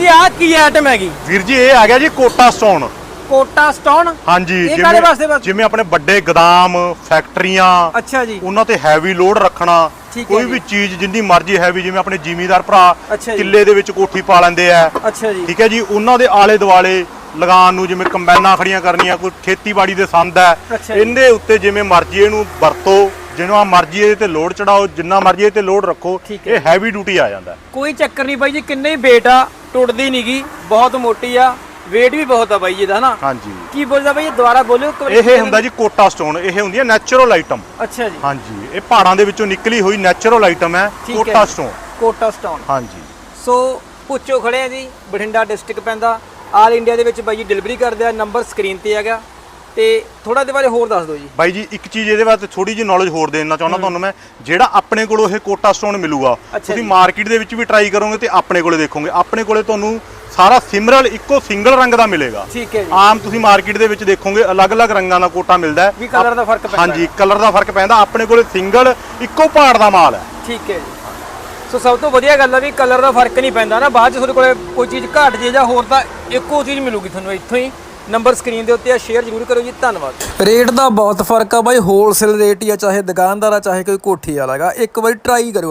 ਜੀ ਆਹ ਕੀ ਆਈਟਮ ਹੈਗੀ ਵੀਰ ਜੀ ਇਹ ਆ ਗਿਆ ਜੀ ਕੋਟਾ ਸਟੋਨ ਕੋਟਾ ਸਟੋਨ ਹਾਂਜੀ ਇਹ ਕਾਹਦੇ ਵਾਸਤੇ ਬਸ? ਜਿਵੇਂ ਆਪਣੇ ਵੱਡੇ ਗਦਾਮ ਫੈਕਟਰੀਆਂ ਅੱਛਾ ਜੀ ਉਹਨਾਂ ਤੇ ਹੈਵੀ ਲੋਡ ਰੱਖਣਾ ਕੋਈ। ਵੀ ਚੀਜ਼ ਜਿੰਨੀ ਮਰਜ਼ੀ ਹੈਵੀ ਜਿਵੇਂ ਆਪਣੇ ਜ਼ਿਮੀਦਾਰ ਭਰਾ। ਕਿੱਲੇ ਦੇ ਵਿੱਚ ਕੋਠੀ ਪਾ ਲੈਂਦੇ ਆ ਅੱਛਾ ਜੀ ਠੀਕ ਹੈ ਜੀ ਉਹਨਾਂ ਦੇ ਆਲੇ ਦੁਆਲੇ ਲਗਾਉਣ ਨੂੰ ਜਿਵੇਂ ਕੰਬਾਈਨਾਂ ਖੜੀਆਂ ਕਰਨੀਆਂ ਕੋਈ ਖੇਤੀਬਾੜੀ ਦੇ ਸੰਦ ਹੈ। ਇਹਦੇ ਉੱਤੇ ਜਿਵੇਂ ਮਰਜ਼ੀ ਇਹਨੂੰ ਵਰਤੋ ਜਿੰਨਾ ਮਰਜ਼ੀ ਇਹਦੇ ਤੇ ਲੋਡ ਚੜਾਓ ਜਿੰਨਾ ਮਰਜ਼ੀ ਇਹ ਤੇ ਲੋਡ ਰੱਖੋ। ਇਹ ਹੈਵੀ ਡਿਊਟੀ ਆ ਜਾਂਦਾ। ਕੋਈ ਚੱਕਰ ਨਹੀਂ ਬਾਈ ਜੀ ਕਿੰਨੇ ਹੀ weight ਆ ਟੁੱਟਦੀ ਨਹੀਂਗੀ ਬਹੁਤ ਮੋਟੀ ਆ weight ਵੀ ਬਹੁਤ ਆ ਬਾਈ ਜੀ ਦਾ ਹਨਾ? ਹਾਂਜੀ। ਕੀ ਬੋਲਦਾ ਬਾਈ ਇਹ ਦੁਬਾਰਾ ਬੋਲਿਓ ਇੱਕ ਵਾਰੀ ਇਹ ਹੁੰਦਾ ਜੀ ਕੋਟਾ ਸਟੋਨ ਇਹ ਹੁੰਦੀ ਹੈ ਨੈਚੁਰਲ ਆਈਟਮ ਅੱਛਾ ਜੀ। ਹਾਂਜੀ ਇਹ ਪਹਾੜਾਂ ਦੇ ਵਿੱਚੋਂ ਨਿਕਲੀ ਹੋਈ ਨੈਚੁਰਲ ਆਈਟਮ ਹੈ ਠੀਕ ਹੈ ਕੋਟਾ ਜੀ। ਸਟੋਨ ਕੋਟਾ ਸਟੋਨ ਹਾਂਜੀ। ਸੋ ਪੁੱਛੋ ਖੜੇ ਆ ਜੀ ਬਠਿੰਡਾ ਡਿਸਟ੍ਰਿਕਟ ਪੈਂਦਾ। ਆਲ ਇੰਡੀਆ ਦੇ ਵਿੱਚ ਬਾਈ ਜੀ ਡਿਲੀਵਰੀ ਕਰਦੇ ਆ ਨੰਬਰ ਸਕਰੀਨ ਤੇ ਹੈਗਾ। ਤੇ ਥੋੜਾ ਦੇ ਬਾਰੇ ਹੋਰ ਦੱਸ ਦਿਓ ਜੀ। ਬਾਈ ਜੀ ਇੱਕ ਚੀਜ਼ ਇਹਦੇ ਬਾਰੇ ਥੋੜੀ ਜਿਹੀ ਨੌਲੇਜ ਹੋਰ ਦੇਣਾ ਚਾਹੁੰਦਾ ਤੁਹਾਨੂੰ ਮੈਂ ਜਿਹੜਾ ਆਪਣੇ ਕੋਲੋਂ ਇਹ ਕੋਟਾ ਸਟੋਨ ਮਿਲੂਗਾ ਤੁਸੀਂ। ਮਾਰਕੀਟ ਦੇ ਵਿੱਚ ਵੀ ਟਰਾਈ ਕਰੋਗੇ ਤੇ ਆਪਣੇ ਕੋਲੇ ਦੇਖੋਗੇ। ਆਪਣੇ ਕੋਲੇ ਤੁਹਾਨੂੰ ਸਾਰਾ ਸਿਮਰਲ ਇੱਕੋ ਸਿੰਗਲ ਰੰਗ ਦਾ ਮਿਲੇਗਾ। ਠੀਕ ਹੈ ਜੀ। ਆਮ ਤੁਸੀਂ ਮਾਰਕੀਟ ਦੇ ਵਿੱਚ ਦੇਖੋਗੇ ਅਲੱਗ-ਅਲੱਗ ਰੰਗਾਂ ਦਾ ਕੋਟਾ ਮਿਲਦਾ ਹੈ। ਵੀ ਕਲਰ ਦਾ ਫ਼ਰਕ ਪੈਂਦਾ ਹਾਂਜੀ ਕਲਰ ਦਾ ਫ਼ਰਕ ਪੈਂਦਾ। ਆਪਣੇ ਕੋਲੇ ਸਿੰਗਲ ਇੱਕੋ ਪਹਾੜ ਦਾ ਮਾਲ ਹੈ। ਠੀਕ ਹੈ ਜੀ। ਸੋ ਸਭ ਤੋਂ ਵਧੀਆ ਗੱਲ ਆ ਵੀ ਕਲਰ ਦਾ ਫ਼ਰਕ ਨਹੀਂ ਪੈਂਦਾ ਨਾ। ਬਾਅਦ ਚ ਤੁਹਾਡੇ ਕੋਲੇ ਕੋਈ ਚੀਜ਼ ਘਟ ਜੇ ਜਾਂ ਹੋਰ ਤਾਂ ਇੱਕੋ ਚੀਜ਼ ਮਿਲੂਗੀ ਤੁਹਾਨੂੰ ਇੱਥੋਂ ਹੀ। ਨੰਬਰ ਸਕਰੀਨ ਦੇ ਉੱਤੇ ਆ, ਸ਼ੇਅਰ ਜ਼ਰੂਰ ਕਰੋ ਜੀ, ਧੰਨਵਾਦ। ਰੇਟ ਦਾ ਬਹੁਤ ਫ਼ਰਕ ਆ ਬਾਈ ਹੋਲਸੇਲ ਰੇਟ ਹੀ ਆ, ਚਾਹੇ ਦੁਕਾਨਦਾਰ ਆ, ਚਾਹੇ ਕੋਈ ਕੋਠੀ ਵਾਲਾ ਹੈਗਾ, ਇੱਕ ਵਾਰੀ ਟਰਾਈ ਕਰੋ